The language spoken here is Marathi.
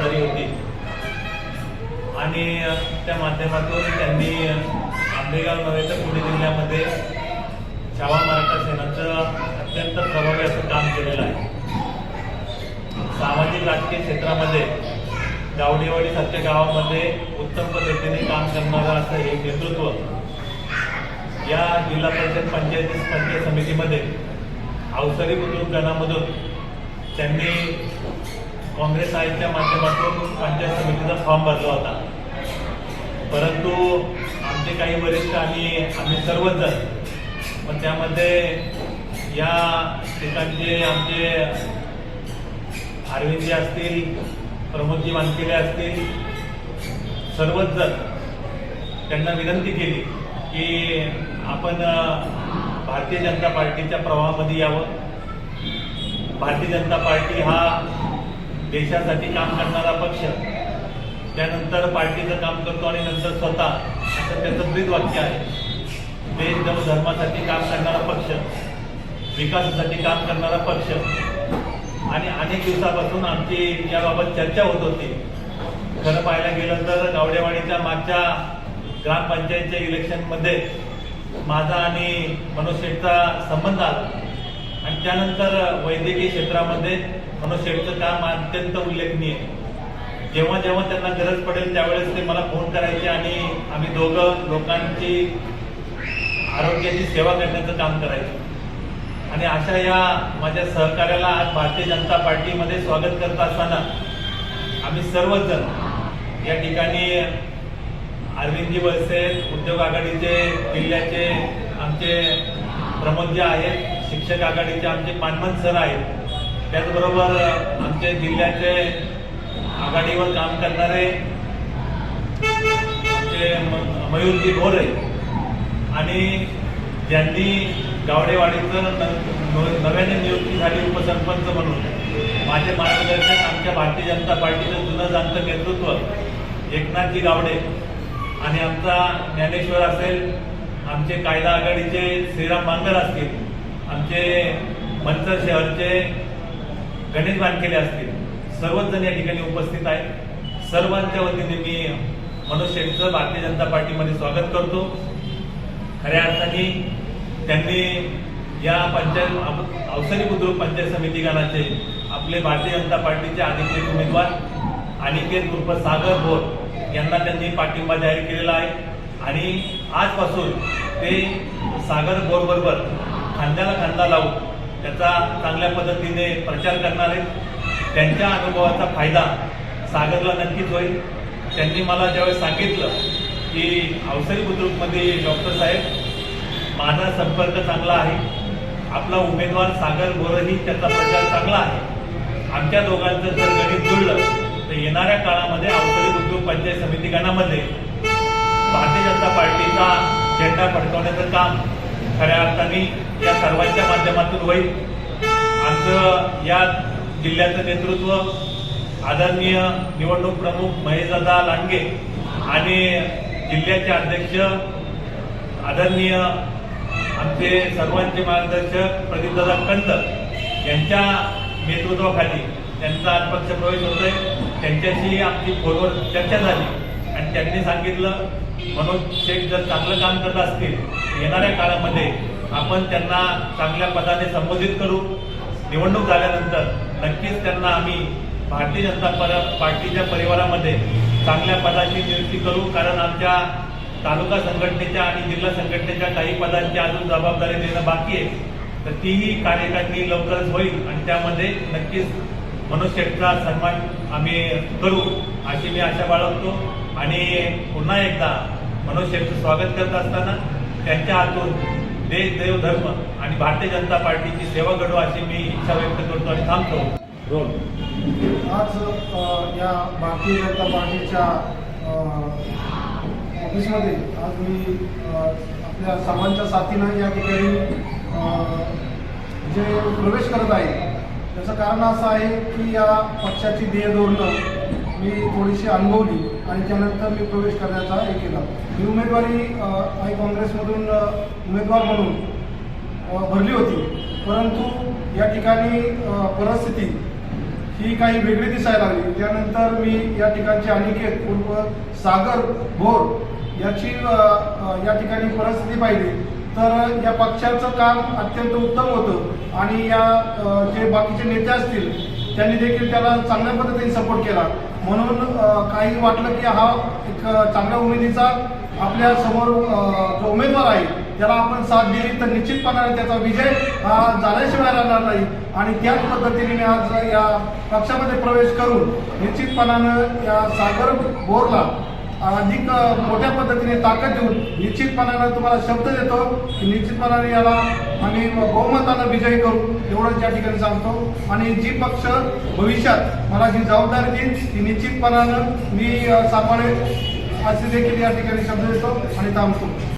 जबाबदारी होती. आणि त्या माध्यमातून त्यांनी आंबेगाव नव्हे तर पुणे जिल्ह्यामध्ये छावा मराठा सेनाचं अत्यंत प्रभावी असं काम केलेलं आहे. सामाजिक राजकीय क्षेत्रामध्ये गावडेवाडी सारख्या गावामध्ये उत्तम पद्धतीने काम करणारं असं हे नेतृत्व या जिल्हा परिषद पंचायती पंचायत समितीमध्ये अवसरी बुद्रुक गणामधून त्यांनी काँग्रेस आयच्या माध्यमातून पंचायत समितीचा फॉर्म भरला होता. परंतु आमचे काही वरिष्ठ आणि आम्ही सर्वच जण पण त्यामध्ये या ठिकाणचे आमचे अरविंदजी असतील प्रमोदजी वानखेडे असतील सर्वच जण त्यांना विनंती केली की आपण भारतीय जनता पार्टीच्या प्रवाहामध्ये यावं. भारतीय जनता पार्टी हा देशासाठी काम करणारा पक्ष. त्यानंतर पार्टीचं काम करतो आणि नंतर स्वतः. असं त्याचं ब्रीद वाक्य आहे. देश जम धर्मासाठी काम करणारा पक्ष. विकासासाठी काम करणारा पक्ष. आणि अनेक दिवसापासून आमची याबाबत चर्चा होत होती. खरं पाहायला गेलं तर गावडेवाडीच्या मागच्या ग्रामपंचायतच्या इलेक्शनमध्ये माझा आणि मनोज शेठचा संबंध आला. आणि त्यानंतर वैद्यकीय क्षेत्रामध्ये मनोज शेठचं काम अत्यंत उल्लेखनीय. जेव्हा जेव्हा त्यांना गरज पडेल त्यावेळेस ते मला फोन करायचे आणि आम्ही दोघं लोकांची आरोग्याची सेवा करण्याचं काम करायचो. आणि अशा या माझ्या सहकार्याला आज भारतीय जनता पार्टीमध्ये स्वागत करत असताना आम्ही सर्वजण या ठिकाणी अरविंदजी वळसे उद्योग आघाडीचे जिल्ह्याचे आमचे प्रमुख जे आहेत. शिक्षक आघाडीचे आमचे पानमन सर आहेत. त्याचबरोबर आमचे जिल्ह्याचे आघाडीवर काम करणारे आमचे म- मयूरजी भोरे आणि ज्यांनी गावडेवाडीचं न- नव्याने नियुक्ती झाली उपसरपंच म्हणून. माझे मार्गदर्शक आमच्या भारतीय जनता पार्टीचं जुनं जाणतं नेतृत्व एकनाथजी गावडे आणि आमचा ज्ञानेश्वर असेल आमचे कायदा आघाडीचे श्रीराम बांगर असतील. आमचे मंचर शहरचे गणेश बांधकेले असतील सर्वच जण या ठिकाणी उपस्थित आहेत. सर्वांच्या वतीने मी मनोज शेटचं भारतीय जनता पार्टीमध्ये स्वागत करतो. खऱ्या अर्थाने त्यांनी या पंचायत अवसरी बुद्रुक पंचायत समिती गणाचे आपले भारतीय जनता पार्टीचे अधिकृत उमेदवार अनिकेत उर्फ सागर बोर यांना त्यांनी पाठिंबा जाहीर केलेला आहे. आणि आजपासून ते सागर बोरबरोबर खांद्याला खांदा लावून त्याचा चांगल्या पद्धतीने प्रचार करणार आहेत त्यांच्या अनुभवाचा फायदा सागरला नक्कीच होईल. त्यांनी मला ज्यावेळेस सांगितलं की अवसरी बुद्रुकमध्ये डॉक्टर साहेब माझा संपर्क चांगला आहे. आपला उमेदवार सागर गोरही त्याचा प्रचार चांगला आहे. आमच्या दोघांचं जर गणित जुळलं तर येणाऱ्या काळामध्ये अवसरी बुद्रुक पंचायत समिती गणामध्ये भारतीय जनता पार्टीचा झेंडा फडकवण्याचं काम खऱ्या अर्थाने या सर्वांच्या माध्यमातून होईल. आमचं या जिल्ह्याचं नेतृत्व आदरणीय निवडणूक प्रमुख महेशदादा लांडगे आणि जिल्ह्याचे अध्यक्ष आदरणीय आमचे सर्वांचे मार्गदर्शक प्रदीपदादा कंत यांच्या नेतृत्वाखाली त्यांचा आज पक्षप्रवेश होतोय. त्यांच्याशी आमची फोनवर चर्चा झाली आणि त्यांनी सांगितलं मनोज शेख जर चांगलं काम करत असतील येणाऱ्या काळामध्ये आपण त्यांना चांगल्या पदाने संबोधित करू. निवडणूक झाल्यानंतर नक्कीच त्यांना आम्ही भारतीय जनता पर- पार्टीच्या परिवारामध्ये चांगल्या पदाची नियुक्ती करू. कारण आमच्या तालुका संघटनेच्या आणि जिल्हा संघटनेच्या काही पदांची अजून जबाबदारी देणं बाकी आहे. तर तीही कार्यकारिणी लवकरच होईल आणि त्यामध्ये नक्कीच मनोज शेठचा सन्मान आम्ही करू अशी मी आशा बाळगतो. आणि पुन्हा एकदा मनोज स्वागत करत असताना त्यांच्या हातून देश देव धर्म आणि भारतीय जनता पार्टीची सेवा घडू अशी मी इच्छा व्यक्त करतो आणि थांबतो. रोल. आज या भारतीय जनता पार्टीच्या ऑफिसमध्ये आज मी आपल्या सर्वांच्या साथीनं या ठिकाणी जे प्रवेश करत आहे त्याचं कारण असं आहे की या पक्षाची ध्येय धोरणं मी थोडीशी अनुभवली आणि त्यानंतर मी प्रवेश करण्याचा हे केला. मी उमेदवारी आई काँग्रेसमधून उमेदवार म्हणून भरली होती. परंतु या ठिकाणी परिस्थिती ही काही वेगळी दिसायला लागली. त्यानंतर मी या ठिकाणचे अनिकेत पूर्व सागर भोर याची या ठिकाणी परिस्थिती पाहिली. तर या पक्षाचं काम अत्यंत उत्तम होतं आणि या जे बाकीचे नेते असतील त्यांनी देखील त्याला चांगल्या पद्धतीने सपोर्ट केला. म्हणून काही वाटलं की हा एक चांगल्या उमेदीचा आपल्यासमोर जो उमेदवार आहे त्याला आपण साथ दिली तर निश्चितपणाने त्याचा विजय हा झाल्याशिवाय राहणार नाही. आणि त्याच पद्धतीने मी आज या पक्षामध्ये प्रवेश करून निश्चितपणानं या सागर बोरला अधिक मोठ्या पद्धतीने ताकद देऊन निश्चितपणानं तुम्हाला शब्द देतो की निश्चितपणाने याला आम्ही बहुमतानं विजयी करू एवढंच या ठिकाणी सांगतो. आणि जी पक्ष भविष्यात मला जी जबाबदारी देईल ती निश्चितपणानं मी सांभाळेल असे देखील या ठिकाणी शब्द देतो आणि थांबतो.